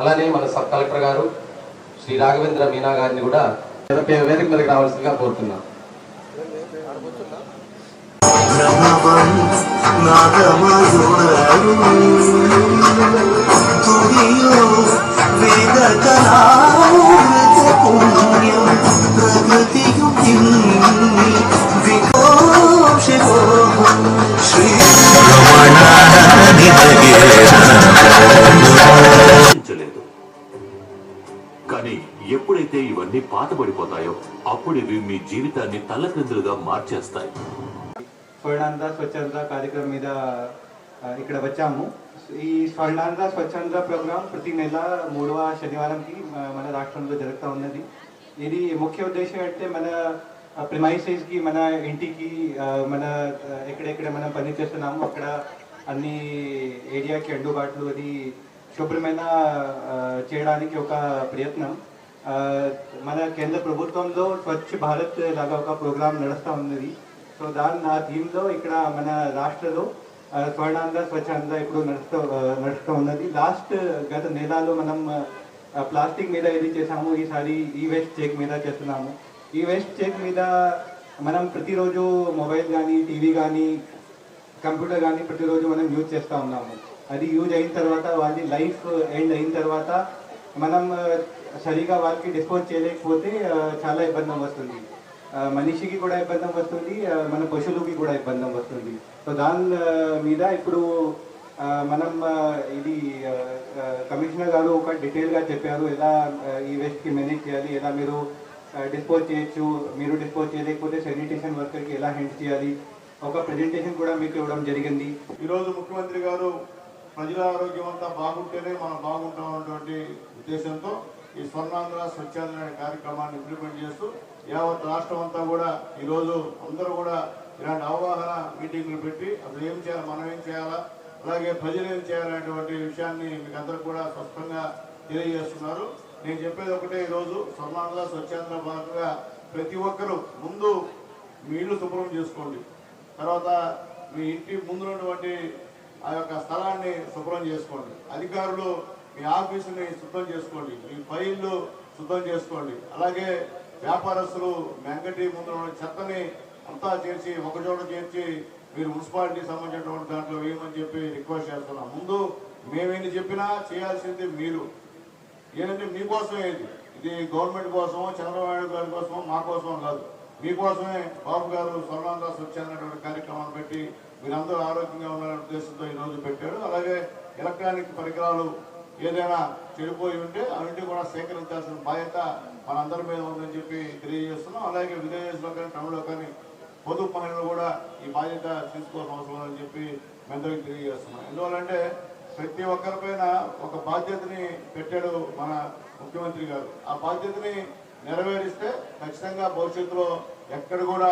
అలానే మన sub collector గారు శ్రీ రాఘవేంద్ర మీనా గారిని కూడా వేదిక మీదకి రావాల్సిందిగా కోరుతున్నాం. కానీ ఎప్పుడైతే ఇవన్నీ పాతబడిపోతాయో అప్పుడు ఇవి మీ జీవితాన్ని తల్లకిందులుగా మార్చేస్తాయి. స్వచ్ఛంద కార్యక్రమం మీద ఇక్కడ వచ్చాము. ఈ స్వర్ణాంధ్ర స్వచ్ఛంద ప్రోగ్రాం ప్రతి నెల మూడవ శనివారంకి మన రాష్ట్రంలో జరుగుతూ ఉన్నది. ఇది ముఖ్య ఉద్దేశం అంటే మన ప్రిమైసెస్కి మన ఇంటికి మన ఎక్కడెక్కడ మనం పని అక్కడ అన్ని ఏరియాకి అందుబాటులో అది శుభ్రమైన చేయడానికి ఒక ప్రయత్నం. మన కేంద్ర ప్రభుత్వంలో స్వచ్ఛ భారత్ లాగా ఒక ప్రోగ్రాం నడుస్తూ ఉన్నది. సో దాని ఆ థీమ్లో ఇక్కడ మన రాష్ట్రలో స్వర్ణాంధ్ర స్వచ్ఛాంధ్ర ఇప్పుడు నడుస్తూ నడుస్తూ ఉన్నది. లాస్ట్ గత నెలలో మనం ప్లాస్టిక్ మీద ఏది చేసాము ఈసారి ఈ వేస్ట్ చెక్ మీద చేస్తున్నాము. ఈ వేస్ట్ చెక్ మీద మనం ప్రతిరోజు మొబైల్ కానీ టీవీ కానీ కంప్యూటర్ కానీ ప్రతిరోజు మనం యూజ్ చేస్తూ ఉన్నాము. అది యూజ్ అయిన తర్వాత వాళ్ళ లైఫ్ ఎండ్ అయిన తర్వాత మనం సరిగా వాళ్ళకి డిస్పోజ్ చేయలేకపోతే చాలా ఇబ్బంది వస్తుంది. మనిషికి కూడా ఇబ్బంది వస్తుంది మన పశువులకి కూడా ఇబ్బంది వస్తుంది. సో దాని మీద ఇప్పుడు మనం ఇది కమిషనర్ గారు ఒక డీటెయిల్గా చెప్పారు ఎలా ఈ వేస్ట్కి మేనేజ్ చేయాలి ఎలా మీరు డిస్పోజ్ చేయొచ్చు మీరు డిస్పోజ్ చేయలేకపోతే శానిటేషన్ వర్కర్కి ఎలా హెల్ప్ చేయాలి ఒక ప్రెజెంటేషన్ కూడా మీకు ఇవ్వడం జరిగింది. ఈరోజు ముఖ్యమంత్రి గారు ప్రజల ఆరోగ్యం అంతా బాగుంటేనే మనం బాగుంటాం అన్నటువంటి ఉద్దేశంతో ఈ స్వర్ణాంధ్ర స్వచ్ఛాంధ్ర అనే కార్యక్రమాన్ని ఇంప్లిమెంట్ చేస్తూ యావత్ రాష్ట్రం అంతా కూడా ఈరోజు అందరూ కూడా ఇలాంటి అవగాహన మీటింగ్లు పెట్టి అసలు ఏం చేయాలి మనం ఏం చేయాలా అలాగే ప్రజలు ఏం చేయాలనేటువంటి విషయాన్ని మీకు అందరూ కూడా స్పష్టంగా తెలియజేస్తున్నారు. నేను చెప్పేది ఒకటే ఈరోజు సమానంగా స్వచ్ఛంద భాగంగా ప్రతి ఒక్కరూ ముందు మీ ఇల్లు శుభ్రం చేసుకోండి. తర్వాత మీ ఇంటి ముందున్నటువంటి ఆ యొక్క స్థలాన్ని శుభ్రం చేసుకోండి. అధికారులు మీ ఆఫీసుని శుభ్రం చేసుకోండి. మీ ఫైళ్ళు శుభ్రం చేసుకోండి. అలాగే వ్యాపారస్తులు మెంగటి ముందు చెత్తని అంతా చేర్చి ఒకచోట చేర్చి మీరు మున్సిపాలిటీ సంబంధించినటువంటి దాంట్లో వేయమని చెప్పి రిక్వెస్ట్ చేస్తున్నాం. ముందు మేమేంటి చెప్పినా చేయాల్సింది మీరు. ఏంటంటే మీకోసమే ఇది. ఇది గవర్నమెంట్ కోసం చంద్రబాబు గారి కోసం మా కోసం కాదు. మీకోసమే బాబు గారు స్వర్ణాంధ్ర స్వచ్ఛ కార్యక్రమాన్ని పెట్టి మీరందరూ ఆరోగ్యంగా ఉన్న ఉద్దేశంతో ఈ రోజు పెట్టాడు అలాగే ఎలక్ట్రానిక్ పరికరాలు ఏదైనా చెడిపోయి ఉంటే అవన్నీ కూడా సేకరించాల్సిన బాధ్యత మనందరి మీద ఉందని చెప్పి తెలియజేస్తున్నాం. అలాగే విదేశాల్లో కానీ టౌన్లో కానీ పొదుపు పనులు కూడా ఈ బాధ్యత తీసుకోవాల్సిన అవసరం ఉందని చెప్పి మీ తెలియజేస్తున్నాం. ఎందువల్లంటే ప్రతి ఒక్కరిపైన ఒక బాధ్యతని పెట్టాడు మన ముఖ్యమంత్రి గారు. ఆ బాధ్యతని నెరవేరిస్తే ఖచ్చితంగా భవిష్యత్తులో ఎక్కడ కూడా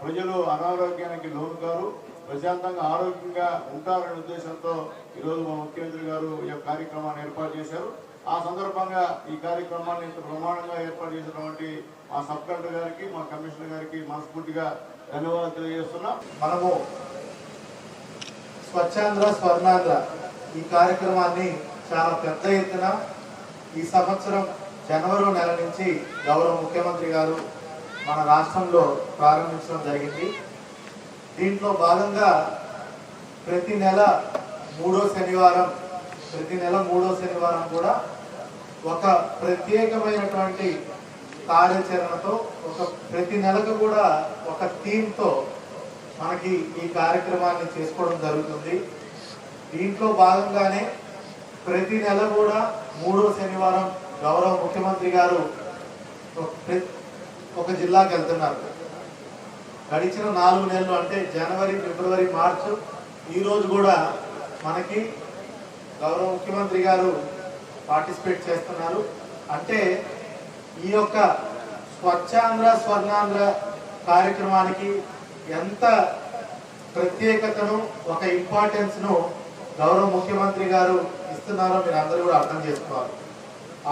ప్రజలు అనారోగ్యానికి లోను కారు ప్రశాంతంగా ఆరోగ్యంగా ఉంటారనే ఉద్దేశంతో ఈరోజు మా ముఖ్యమంత్రి గారు ఈ యొక్క కార్యక్రమాన్ని ఏర్పాటు చేశారు. ఆ సందర్భంగా ఈ కార్యక్రమాన్ని ఇంత ప్రమాణంగా ఏర్పాటు చేసినటువంటి మా సబ్ కలెక్టర్ గారికి మా కమిషనర్ గారికి మనస్ఫూర్తిగా ధన్యవాదాలు తెలియజేస్తున్నాం. మనము స్వచ్ఛాంధ్ర స్వర్ణాంధ్ర ఈ కార్యక్రమాన్ని చాలా పెద్ద ఎత్తున ఈ సంవత్సరం జనవరి నెల నుంచి గౌరవ ముఖ్యమంత్రి గారు మన రాష్ట్రంలో ప్రారంభించడం జరిగింది. దీంట్లో భాగంగా ప్రతి నెల మూడో శనివారం ప్రతి నెల మూడో శనివారం కూడా ఒక ప్రత్యేకమైనటువంటి కార్యాచరణతో ఒక ప్రతి నెలకు కూడా ఒక థీమ్తో మనకి ఈ కార్యక్రమాన్ని చేసుకోవడం జరుగుతుంది. దీంట్లో భాగంగానే ప్రతి నెల కూడా మూడో శనివారం గౌరవ ముఖ్యమంత్రి గారు ఒక ఒక జిల్లాకి వెళ్తున్నారు. గడిచిన నాలుగు నెలలు అంటే జనవరి ఫిబ్రవరి మార్చు ఈరోజు కూడా మనకి గౌరవ ముఖ్యమంత్రి గారు పార్టిసిపేట్ చేస్తున్నారు. అంటే ఈ యొక్క స్వచ్ఛాంధ్ర స్వర్ణాంధ్ర కార్యక్రమానికి ఎంత ప్రత్యేకతను ఒక ఇంపార్టెన్స్ను గౌరవ ముఖ్యమంత్రి గారు ఇస్తున్నారో మీరు అందరూ కూడా అర్థం చేసుకోవాలి.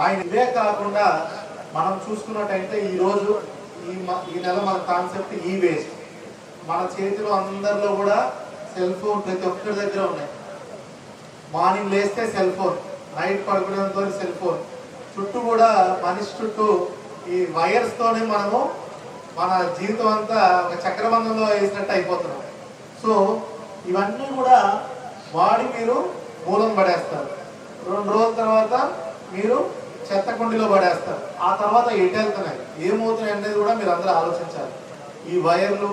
ఆయన ఇవే కాకుండా మనం చూసుకున్నట్టయితే ఈ రోజు ఈ మ- ఈ నెల మన కాన్సెప్ట్ ఈ వేస్ట్. మన చేతిలో అందరిలో కూడా సెల్ ఫోన్ ప్రతి ఒక్కరి దగ్గర ఉన్నాయి. మార్నింగ్ లేస్తే సెల్ ఫోన్ నైట్ పడుకునేంత వరకు సెల్ ఫోన్. చుట్టూ కూడా మనిషి చుట్టూ ఈ వైర్స్ తోనే మనము మన జీవితం అంతా ఒక చక్రబంధంలో వేసినట్టు అయిపోతున్నాం. సో ఇవన్నీ కూడా వాడి మీరు మూలం పడేస్తారు. రెండు రోజుల తర్వాత మీరు చెత్త కుండీలో పడేస్తారు. ఆ తర్వాత ఎటు వెళ్తున్నాయి ఏమవుతున్నాయి అనేది కూడా మీరు అందరూ ఆలోచించాలి. ఈ వైర్లు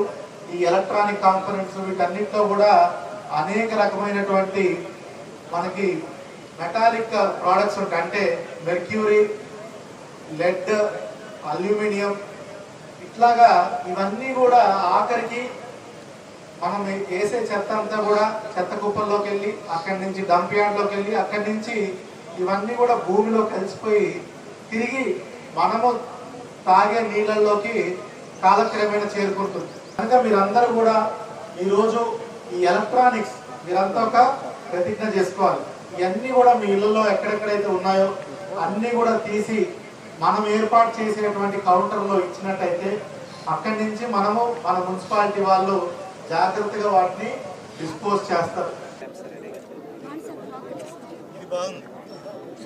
ఈ ఎలక్ట్రానిక్ కాంపోనెంట్స్ వీటన్నిటితో కూడా అనేక రకమైనటువంటి మనకి మెటాలిక్ ప్రోడక్ట్స్ ఉంటాయి. అంటే మెర్క్యూరీ లెడ్ అల్యూమినియం ఇట్లాగా ఇవన్నీ కూడా ఆఖరికి మనం వేసే చెత్త అంతా కూడా చెత్త కుప్పల్లోకి వెళ్ళి అక్కడి నుంచి డంప్ యార్డ్లోకి వెళ్ళి అక్కడి నుంచి ఇవన్నీ కూడా భూమిలో కలిసిపోయి తిరిగి మనము తాగే నీళ్ళల్లోకి కాలక్రమేణా చేరుకుంటుంది. కనుక మీరందరూ కూడా ఈరోజు ఈ ఎలక్ట్రానిక్స్ మీరంతా ఒక ప్రతిజ్ఞ చేసుకోవాలి. ఇవన్నీ కూడా మీ ఇళ్ళల్లో ఎక్కడెక్కడైతే ఉన్నాయో అన్నీ కూడా తీసి మనం ఏర్పాటు చేసేటువంటి కౌంటర్లో ఇచ్చినట్టయితే అక్కడి నుంచి మనము మన మున్సిపాలిటీ వాళ్ళు జాగ్రత్తగా వాటిని డిస్పోజ్ చేస్తారు. It's a